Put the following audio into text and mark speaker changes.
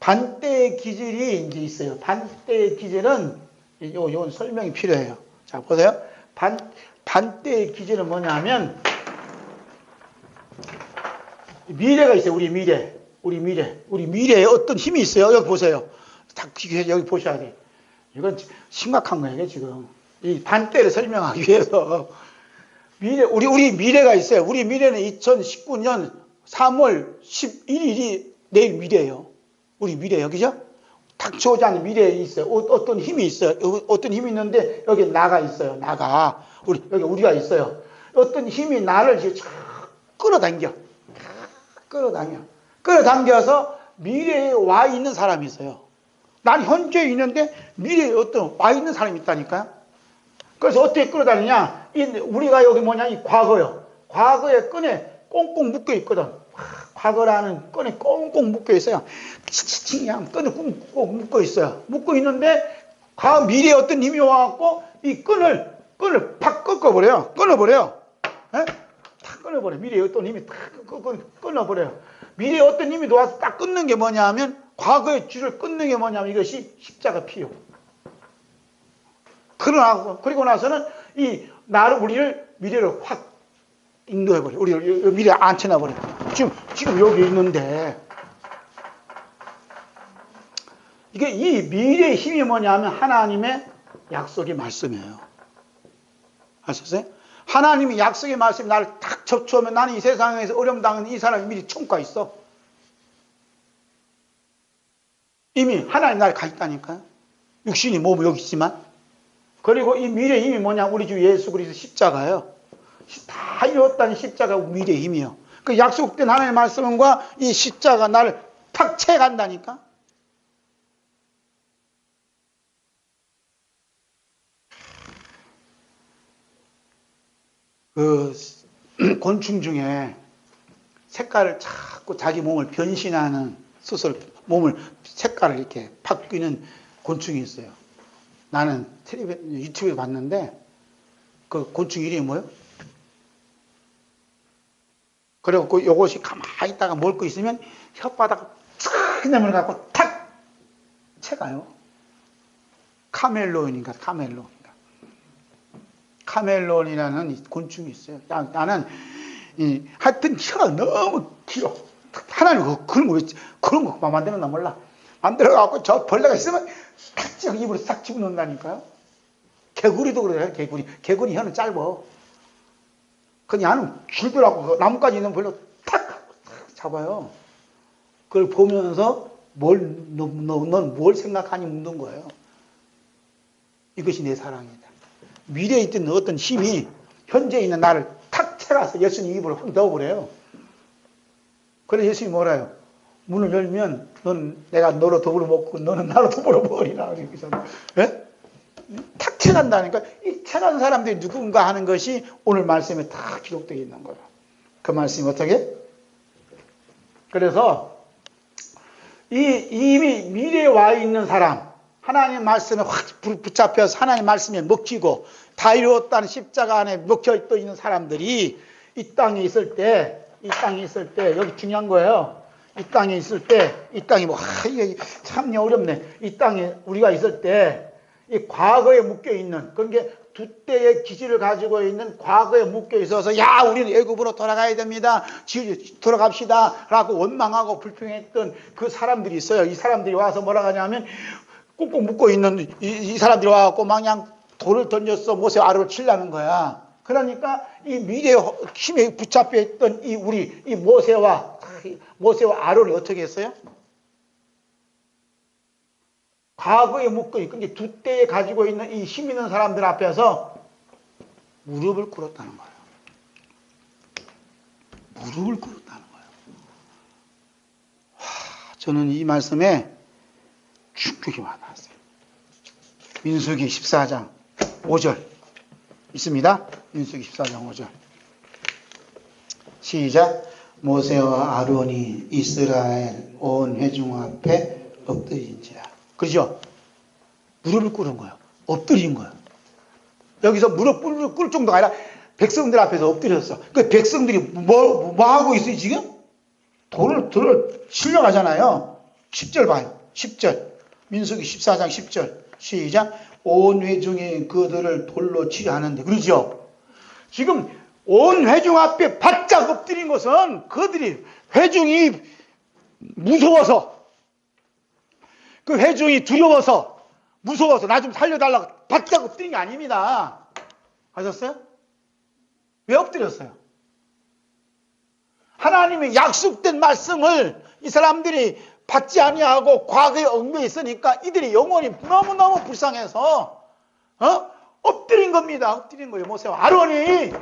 Speaker 1: 반대의 기질이 이제 있어요. 반대의 기질은 요, 요 설명이 필요해요. 자, 보세요. 반, 반대의 기질은 뭐냐면 미래가 있어요. 우리 미래. 우리 미래. 우리 미래에 어떤 힘이 있어요. 여기 보세요. 딱 여기 보셔야 돼. 이건 심각한 거예요, 지금. 이 반대를 설명하기 위해서. 미래, 우리, 우리 미래가 있어요. 우리 미래는 2019년 3월 11일이 내일 미래예요. 우리 미래예요. 그죠? 닥쳐오지 않은 미래에 있어요. 어, 떤 힘이 있어요. 어떤 힘이 있는데 여기 나가 있어요. 나가. 우리, 여기 우리가 있어요. 어떤 힘이 나를 지금 끌어당겨. 끌어당겨. 끌어당겨서 미래에 와 있는 사람이 있어요. 난 현재 있는데 미래에 어떤 와 있는 사람이 있다니까요. 그래서 어떻게 끌어다니냐? 이 우리가 여기 뭐냐? 이 과거요. 과거의 끈에 꽁꽁 묶여 있거든. 과거라는 끈에 꽁꽁 묶여 있어요. 그냥 끈에 꽁꽁 묶어 있어요. 묶어 있는데 과거 미래에 어떤 힘이 와갖고 이 끈을 끈을 팍 꺾어버려요. 끊어버려요. 에? 탁 끊어버려. 미래에 어떤 힘이 탁 끊어버려요. 미래에 어떤 힘이 와서 딱 끊는 게 뭐냐 하면 과거의 줄을 끊는 게 뭐냐면 이것이 십자가 피요. 그러나 그리고 나서는 이 나를 우리를 미래로 확 인도해 버려. 우리 미래 앉혀놔 버려. 지금 지금 여기 있는데 이게 이 미래의 힘이 뭐냐면 하나님의 약속의 말씀이에요. 아셨어요? 하나님이 약속의 말씀이 나를 딱 접촉하면 나는 이 세상에서 어려움 당하는 이 사람이 미리 총과 있어. 이미 하나님 나를 가 있다니까요. 육신이 몸은 여기 있지만. 그리고 이 미래의 힘이 뭐냐? 우리 주 예수 그리스도 십자가예요. 다 이뤘다는 십자가 미래의 힘이요. 그 약속된 하나님의 말씀과 이 십자가 나를 탁 채간다니까. 그 곤충 중에 색깔을 자꾸 자기 몸을 변신하는 스스로 몸을 색깔을 이렇게 바뀌는 곤충이 있어요. 나는 텔레비 유튜브에 봤는데 그 곤충 이름이 뭐예요? 그리고 그 요것이 가만히 있다가 먹고 있으면 혓바닥 탁 내물 갖고 탁 채가요. 카멜론인가 카멜론. 카멜론이라는 곤충이 있어요. 나는 이, 하여튼 혀가 너무 길어. 하나님 그, 그런 거, 그런 거 만드는 나 몰라. 만들어갖고 저 벌레가 있으면 탁 입으로 싹 집어넣는다니까요. 개구리도 그래요, 개구리. 개구리 혀는 짧어. 그냥 길더라고. 그 나뭇가지 있는 벌레 탁, 탁 잡아요. 그걸 보면서 뭘, 넌 뭘 생각하니 묻는 거예요. 이것이 내 사랑이다. 미래에 있던 어떤 힘이 현재 있는 나를 탁 채가서 예수님 입으로 확 넣어버려요. 그래서 예수님이 뭐라요? 문을 열면 넌 내가 너로 더불어 먹고 너는 나로 더불어 먹으리라. 예? 탁 채간다니까 이 채간 사람들이 누군가 하는 것이 오늘 말씀에 다 기록되어 있는 거예요. 그 말씀이 어떻게? 그래서 이 이미 미래에 와 있는 사람 하나님 말씀에 확 붙잡혀서 하나님 말씀에 먹히고 다 이루었다는 십자가 안에 먹혀 또 있는 사람들이 이 땅에 있을 때, 이 땅에 있을 때, 여기 중요한 거예요. 이 땅에 있을 때, 이 땅이 뭐, 아, 이게 참 어렵네. 이 땅에 우리가 있을 때, 이 과거에 묶여 있는, 그런 게 두 때의 기질을 가지고 있는 과거에 묶여 있어서, 야, 우리는 애굽으로 돌아가야 됩니다. 돌아갑시다. 라고 원망하고 불평했던 그 사람들이 있어요. 이 사람들이 와서 뭐라 하냐면, 꾹꾹 묶고 있는 이, 이 사람들이 와갖고 막냥 돌을 던졌어 모세 아를 치려는 거야. 그러니까 이 미래의 힘에 붙잡혀 있던 이 우리 이 모세와 모세와 아론이 어떻게 했어요? 과거에 묶어 있고 이제 두 때에 가지고 있는 이 힘 있는 사람들 앞에서 무릎을 꿇었다는 거예요. 무릎을 꿇었다는 거예요. 와, 저는 이 말씀에 충격이 많았어요. 민수기 14장 5절 있습니다. 민수기 14장 5절. 시작. 모세와 아론이 이스라엘 온 회중 앞에 엎드린지라. 그죠? 무릎을 꿇은 거예요. 엎드린 거예요. 여기서 무릎 꿇을 정도가 아니라 백성들 앞에서 엎드렸어. 그 백성들이 뭐, 뭐 하고 있어요, 지금? 돌을, 돌을 실려가잖아요. 10절 봐요. 10절. 민수기 14장 10절. 시작. 온 회중이 그들을 돌로 치려 하는데. 그러죠? 지금 온 회중 앞에 바짝 엎드린 것은 그들이 회중이 무서워서 그 회중이 두려워서 무서워서 나 좀 살려달라고 바짝 엎드린 게 아닙니다. 아셨어요? 왜 엎드렸어요? 하나님의 약속된 말씀을 이 사람들이 받지 아니하고 과거에 얽매여 있으니까 이들이 영혼이 너무너무 불쌍해서 어? 엎드린 겁니다. 엎드린 거예요. 보세요. 아론이